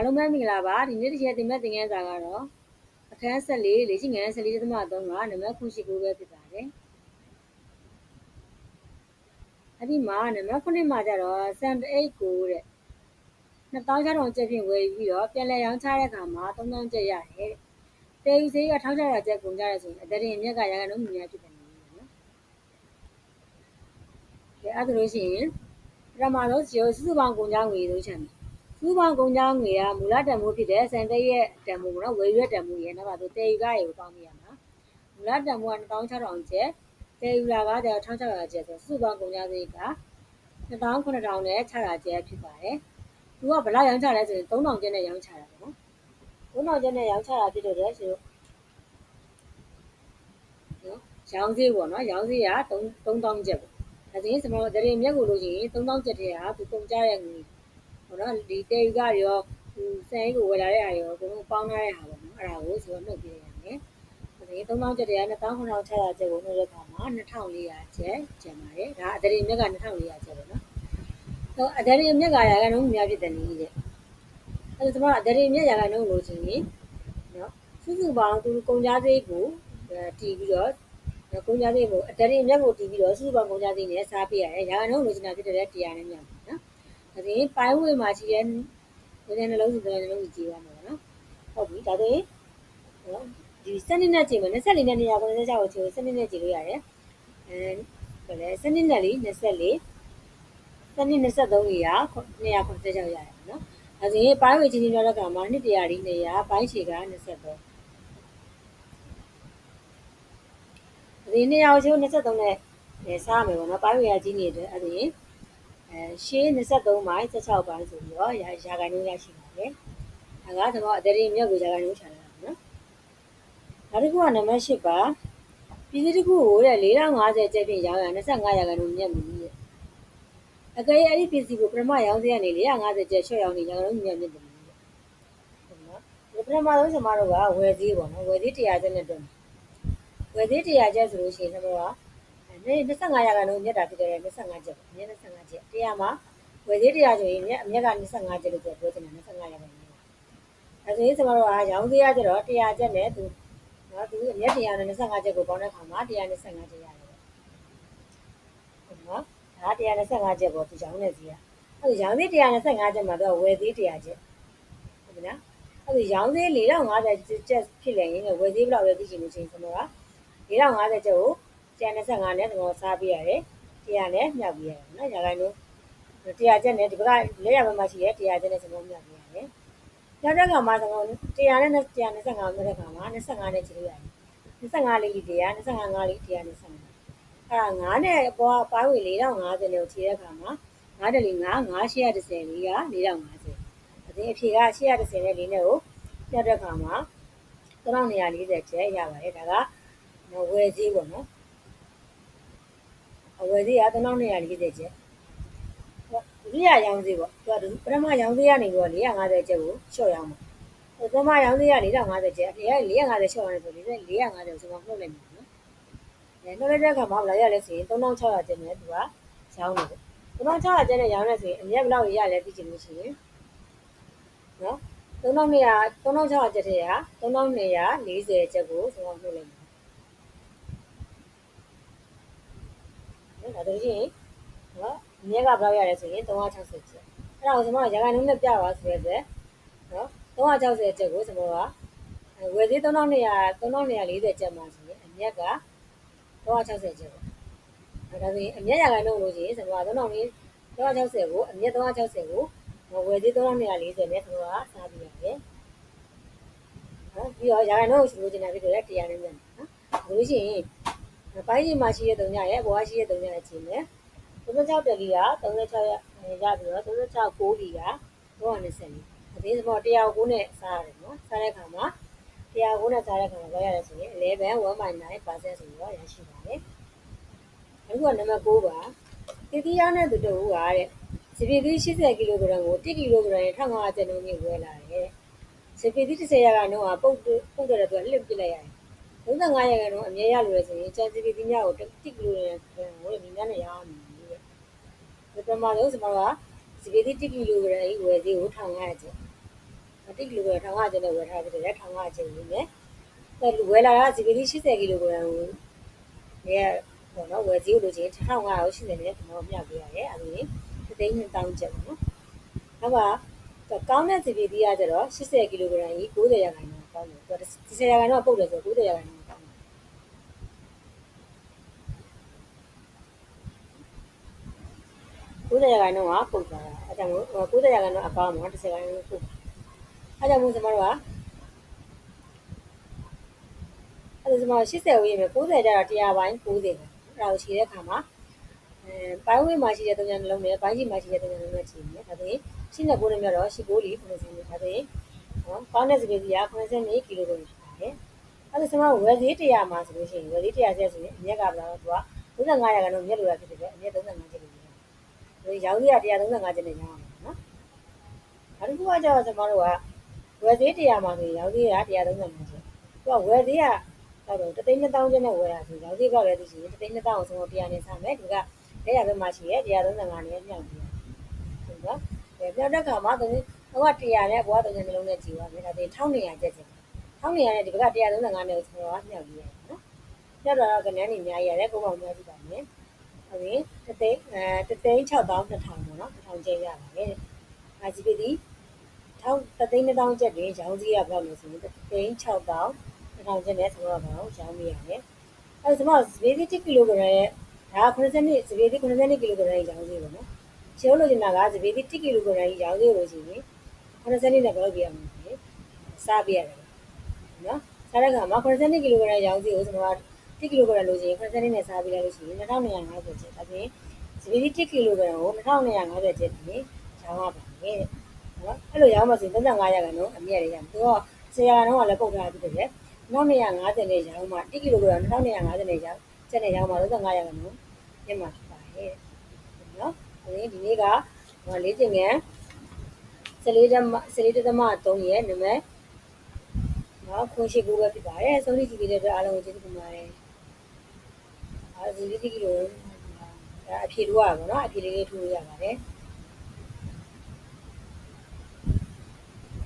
အားလုံးပဲမင်္ဂလာပါဒီနေ့တစ်ရက်တင်မဲ့သင်ခန်းစာကတော့အခန်း14လေ့ကျင့်ခန်း14.3ကနံပါတ်9ရှိကိုပဲဖြစ်ပါတယ်အဲ့ဒီမှာနံပါတ်9မှာကျတော့78ကိုတဲ့2600ကျပ်ဖြင့်ဝယ်ပြီးတော့ပြန်လည်ရောင်းချတဲ့အခါမှာ3000ကျပ်ရတယ်တဲ့ယူစေးက1600ကျပ်ကုန်ကြရဆိုရင်အတရင်မြက်ကရကန်လုံးမြင်ရဖြစ်တယ်နော်ကဲအဲ့ဒါလို့ရှိရင်ပထမဆုံးစီစုစုပေါင်းကုန်ကြငွေလို့ချမ်းတယ် စုပေါင်းကုန်ကြငွေကမူလတန်ဖိုးဖြစ်တဲ့စံသိရဲ့တန်ဖိုးပေါ့နော်ဝယ်ရွက်တန်ဖိုးရဲ့နောက်ပါဆိုတေယူကရေကိုပေါင်းပြရမှာမူလတန်ဖိုးက2600ကျပ်တေယူလာကကျတော့1600ကျပ်ဆိုစုပေါင်းကုန်ကြစရိတ်က2900နဲ့600ကျပ်ဖြစ်ပါတယ်သူကဘယ်လောက်ရောင်းချလဲဆိုရင်3000ကျပ်နဲ့ရောင်းချတာပေါ့နော်3000ကျပ်နဲ့ရောင်းချတာဖြစ်တော့ဆိုနော်ရောင်းဈေးပေါ့နော်ရောင်းဈေးက3000ကျပ်ပေါ့ဒါဆိုရင်စမောတရင်မြက်ကိုလို့ရှိရင်3000ကျပ်တည်းဟာသူကုန်ကြတဲ့ငွေ ပေါ့နော်ဒီတေယူကရောသူစံအိတ်ကိုဝယ်လာတဲ့အားရောအကုန်လုံးပေါင်းထားတဲ့ဟာပေါ့နော်အဲ့ဒါကိုဆိုတော့နှုတ်ပြရမယ်ဒါဆိုရင်3000ကျပ်တည်းက2900ကျပ်ကိုနှုတ်တဲ့အခါမှာ2400ကျပ်ကျန်ပါတယ်ဒါအတရင်မြက်က2400ကျပ်ပေါ့နော်ဟိုအတရင်မြက်ကရာခိုင်နှုန်းများဖြစ်တယ်နည်းတဲ့အဲ့ဒါကျွန်တော်အတရင်မြက်ရာခိုင်နှုန်းလို့ရှိရင်နော်စုစုပေါင်းသူကုန်ကြစိတ်ကိုတီးပြီးတော့ကုန်ကြစိတ်ကိုအတရင်မြက်ကိုတီးပြီးတော့စုစုပေါင်းကုန်ကြစိတ်နဲ့စားပြရတယ်ရာခိုင်နှုန်းလို့ရှိတာဖြစ်တဲ့တရားနဲ့မြောက်နော် ဒါဆိုရင်ပိုင်းဝေမှာရှိတဲ့ဒီနှလုံးစုတဲ့နှလုံးကြီးကြည့်ရမှာပေါ့နော်ဟုတ်ပြီဒါဆိုရင်နော်ဒီစနစ်နဲ့ကြည့်မယ်24နဲ့296ကိုချိုးစနစ်နဲ့ကြည့်လို့ရတယ်အဲဘယ်လဲစနစ်နဲ့လေး24စနစ်23ကြီးက296ရတယ်နော်ဒါဆိုရင်ပိုင်းဝေချင်းချင်းပြောတဲ့ကမှာ200ဒီနေရပိုင်းရှည်က23ဒီနေရာကိုချိုး23နဲ့စားမယ်ပေါ့နော်ပိုင်းဝေကကြီးနေတယ်အဲ့ဒါရင် အဲရှေး23မိုင်16ပိုင်းဆိုပြီးတော့ရာရာခိုင်နှုန်းရရှိပါတယ်။ဒါကတော့အတရင်မြက်ကိုရာခိုင်နှုန်းချလာတာနော်။နောက်တစ်ခုကနံပါတ်8ပါပြည်စည်းတစ်ခုကိုတဲ့4050ကျပ်ဖြင့်ရောင်းရ25ရာခိုင်နှုန်းမြက်မှုရဲ့။အကယ်၍အဲ့ဒီပြည်စည်းကိုပထမရောင်းစရနေ450ကျပ်ချော့ရောင်းနေရာခိုင်နှုန်းမြက်မြင့်တယ်နော်။ဒီပထမဆုံးကျွန်မတို့ကဝယ်သေးပေါ့နော်ဝယ်သေး100ကျပ်နဲ့တွန်းဝယ်သေး100ကျပ်ဆိုလို့ရှိရင်ကျွန်တော်ကနေ 25ရာခိုင်နှုန်းမြက်တာဖြစ်တယ်25ကျပ်မြက်25ကျပ်တရားမှာဝယ်သေးတရားဆိုရင်မြက်အမြက်က25ကျပ်လို့ပြောချင်တယ်25ရာခိုင်နှုန်းအဲဆိုရင်ကျွန်တော်တို့ကရောင်းသေးရကြတော့100ကျပ်နဲ့သူနော်သူအမြက်100နဲ့25ကျပ်ကိုပေါင်းတဲ့အခါမှာ125ကျပ်ရတယ်ပေါ့နော်ဒါ125ကျပ်ပေါ့သူရောင်းနေစီရအဲရောင်းသေး125ကျပ်မှာတော့ဝယ်သေး100ကျပ်ဟုတ်ပြီနော်အဲ့ဒီရောင်းသေး4050ကျပ်ဖြစ်လေရင်ဝယ်သေးဘယ်လောက်လဲသိချင်လို့ချင်းကျွန်တော်က4050ကျပ်ကို 125နဲ့ကျွန်တော်စားပြရတယ်100နဲ့မြောက်ပြရတယ်နော်ညာခိုင်လို့100ကျက်နဲ့ဒီဘက်ကလက်ရဘက်မှာရှိတဲ့100ကျက်နဲ့ကျွန်တော်မြောက်ပြရတယ်နောက်တဲ့ခါမှာကျွန်တော်100နဲ့125မြောက်တဲ့ခါမှာ25နဲ့ခြေလို့ရတယ်25လေးလီ100 25ငါးလေး125အဲ့ဒါ9နဲ့အပေါ်ပိုင်းဝေ4050နဲ့ခြေတဲ့ခါမှာ9တယ်လီ9 910လေးက4050အပြင်အဖြေက810နဲ့လေးနဲ့ကိုပြတ်တဲ့ခါမှာ3240ကျက်ရပါတယ်ဒါကဝယ်ကြီးပေါ့နော် အဝယ်ဈေးက3240ကျပ်ဒုတိယရောင်းဈေးပေါ့သူကပထမရောင်းဈေးကနေပြီးတော့450ကျပ်ကိုလျှော့ရောင်းမှာပထမရောင်းဈေးက450ကျပ်အဲ450လျှော့ရတယ်ဆိုတော့450ကိုကျွန်တော်နှုတ်လိုက်မှာနော်အဲနှုတ်လိုက်တဲ့အခါမှာဘယ်လောက်ရလဲဆိုရင်3600ကျပ်နဲ့သူကရောင်းနေတယ်3600ကျပ်နဲ့ရောင်းနေဆိုရင်အမြတ်ဘယ်လောက်ရလဲသိချင်လို့ရှိရင်နော်3200 3600ကျပ်တည်းက3240ကျပ်ကိုကျွန်တော်နှုတ်လိုက် ဒါဆိုရင်နော်မြက်ကဘယ်လောက်ရလဲဆိုရင်360ကျပ်အဲ့ဒါကိုကျွန်တော်ရာခိုင်နှုန်းနဲ့ပြပါဆိုတဲ့အတွက်နော်360ကျပ်ကိုကျွန်တော်ကဝယ်သေး3200 3240ကျပ်မှာဆိုရင်အမြက်က360ကျပ်ပေါ့ဒါဆိုရင်အမြက်ရာခိုင်နှုန်းလို့ရှိရင်ကျွန်တော်က3000 360ကိုအမြက်360ကိုဝယ်သေး3240နဲ့ကျွန်တော်ကစားပြရတယ်နော်ပြီးတော့ရာခိုင်နှုန်းကိုဆိုလို့ကျင်တာဖြစ်တဲ့တရားနဲ့မြန်နော်ဒါလို့ရှိရင် ပိုင်းကြီးမှာရှိတဲ့တုံညရဲ့ဘွားရှိတဲ့တုံညရဲ့ချင်းနဲ့36တယ်လီက36ရရပြီးတော့36ကိုလီက320လီအသေးစပေါ်109နဲ့စားရတယ်နော်စားတဲ့အခါမှာ109နဲ့စားတဲ့အခါမှာဘာရလဲဆိုရင်11 1.9%ဆိုပြီးတော့ရရှိပါတယ်အခုကနံပါတ်9ပါတတိယနဲ့တူတူကတဲ့စပီသီး80ကီလိုဂရမ်ကို1ကီလိုဂရမ်1500ကျပ်နှုန်းကြီးဝယ်လာတယ်စပီသီး30ရာခိုင်နှုန်းကပုတ်ပုတ်တဲ့အတွက်လှစ်ပစ်လိုက်ရတယ် 35ရာခိုင်နှုန်းအမြဲရလို့ရဆိုရင်ကျန်စီပီပညာကို1ကီလိုနဲ့ဝယ်မိများနဲ့ရအောင်တဲ့ဒီပမာဆုံးကျွန်တော်ကစီပီတိ1ကီလိုဂရမ်ဝယ်ဈေးကို1500ကျပ်ဒီပမာဆုံးကျွန်တော်ကဈေးကို1500ကျပ်ဝယ်လာတယ်1500 1ကီလိုဂရမ်1500ကျပ်နဲ့ဝယ်ထားဖြစ်တယ်1500ကျပ်လေးနဲ့အဲဝယ်လာတာ CBD 80ကီလိုဂရမ်ကိုနေရပေါ့နော်ဝယ်စည်းလို့ချင်း1580နဲ့ကျွန်တော်မျှပေးရတယ်အဲ့ဒီသိန်း1000ကျပ်ပေါ့နော်နောက်ကကောင်းတဲ့ CBD ကကျတော့80ကီလိုဂရမ်ကြီး90ရာခိုင်နှုန်း ကောင်းတယ်သူက10ရာခိုင်နှုန်းပုတ်တယ်ဆို90ရာခိုင်နှုန်းကောင်းတယ်90ရာခိုင်နှုန်းကပုတ်သွားတာအဲကြောင့်မို့90ရာခိုင်နှုန်းအကောင်းမှာ10ရာခိုင်နှုန်းပုတ်အဲကြောင့်မို့ကျွန်တော်တို့ကအဲ့ဒါကျွန်တော်80ဝေးရင်90ကျတော့100ပိုင်း90ပဲအဲ့ဒါကိုခြေတဲ့ခါမှာအဲပိုင်းဝေးမှာရှိတဲ့တုံးညာနှလုံးနဲ့ပိုင်းကြီးမှာရှိတဲ့တုံးညာနှလုံးနဲ့ခြေနေဒါဆိုရင်ရှင်းတဲ့ကိုယ်နဲ့မြတ်တော့ရှိကိုလီ90နေဒါဆိုရင် နော်ကောင်းတဲ့စပီစီက90ကီလိုဂရမ်ဖြစ်ပါတယ်အဲ့ဒါဆိုမှဝယ်သေး100မှာဆိုလို့ရှိရင်ဝယ်သေး100ကျက်ဆိုရင်အမြက်ကဘယ်လောက်တော့သူက35ရာခိုင်နှုန်းမြက်လိုရဖြစ်တယ်ပဲအမြက်35ကျက်လို့ရတယ်ဒီရောင်းသေးတာ135ကျက်နဲ့ရောင်းအောင်နော်နောက်တစ်ခုကကျတော့ကျွန်တော်တို့ကဝယ်သေး100မှာဆိုရင်ရောင်းသေးတာ135ကျက်သူကဝယ်သေးကတော့တသိန်း2000ကျပ်နဲ့ဝယ်တာဆိုရောင်းသေးပေါက်လဲသိရှိရင်တသိန်း2000ကိုဆုံးတော့100နဲ့စားမယ်ဒီကလက်ရဘက်မှာရှိရဲ135နဲ့ညှောက်ပြီးဟုတ်နော်ပြောင်းတဲ့ခါမှာတော့ တော့100နဲ့ဘွားတုံးနှလုံးနဲ့ကြည်ပါမယ်ဒါပြင်1200ကျက်ကျက်1200နဲ့ဒီဘက်က135နဲ့ဆိုတော့ညှောက်ပြီးရတယ်နော်ညှောက်တော့ကနန်းနေအများကြီးရတယ်ကိုပေါ့များကြည့်ပါမယ်ဟုတ်ပြီတသိန်းအဲတသိန်း6000 2000ပေါ့နော်2000ကျက်ရပါတယ်အာဂျီပီဒီထောင်းတသိန်း1000ကျက်တွင်ရောင်းစည်းရဘယ်လောက်လဲဆိုရင်တသိန်း6000 2000ကျက်နဲ့ဆိုတော့ဘာလို့ရောင်းမိရလဲအဲဆိုတော့ဈေးတိ1ကီလိုဂရမ်ရဲ့ဒါ90နှစ်ဈေးတိ90ကီလိုဂရမ်ရောင်းစည်းပေါ့နော်ရှင်းလို့ကျင်တာကဈေးတိ1ကီလိုဂရမ်ကြီးရောင်းစည်းလို့ရှိရင် 90နှစ်နဲ့ဘယ်လောက်ပြရမလဲစားပြရတယ်နော်စားတဲ့ခါမှာ90ကီလိုဂရမ်ရောင်းစည်းကိုကျွန်တော်က1ကီလိုဂရမ်လို့ရှိရင်90နှစ်နဲ့စားပြရလို့ရှိရင်2250ကျပ်ဒါပြင်ဈေးတိ1ကီလိုဂရမ်ကို2250ကျပ်ပြင်ရောင်းရပါတယ်နော်အဲ့လိုရောင်းမှဆိုရင်35ရာခိုင်နှုန်းအမြတ်ရရမယ်သူက10ရာခိုင်နှုန်းကလည်းပုတ်ထားပြီးတယ်1250နဲ့ရောင်းမှ1ကီလိုဂရမ်1250နဲ့ရောင်းချက်နဲ့ရောင်းမှ35ရာခိုင်နှုန်းမြတ်မှာဖြစ်ပါတယ်နော်အဲဒီဒီနေ့ကလေးကျင်ငန်း 14တက်မ14တက်မ3ရဲ့နံပါတ်နော်ခွန်ရှိကူပဲဖြစ်ပါတယ်ဆုံးဖြတ်ကြည့်တဲ့အတွက်အားလုံးကိုကျေးဇူးတင်ပါတယ်အဲဒီဒီကီလိုဒါအဖြေလို့ရပါတော့နော်အဖြေလေးလေးထိုးလို့ရပါတယ်